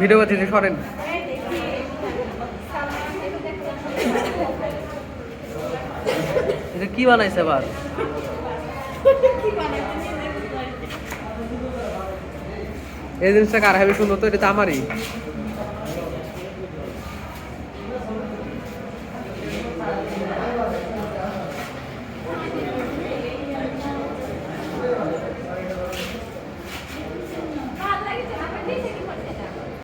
Video করতে সরেন এটা কি বানাইছে আবার? এই জিনিসটা কার হবে সুন্দর তো, এটা তো আমারই।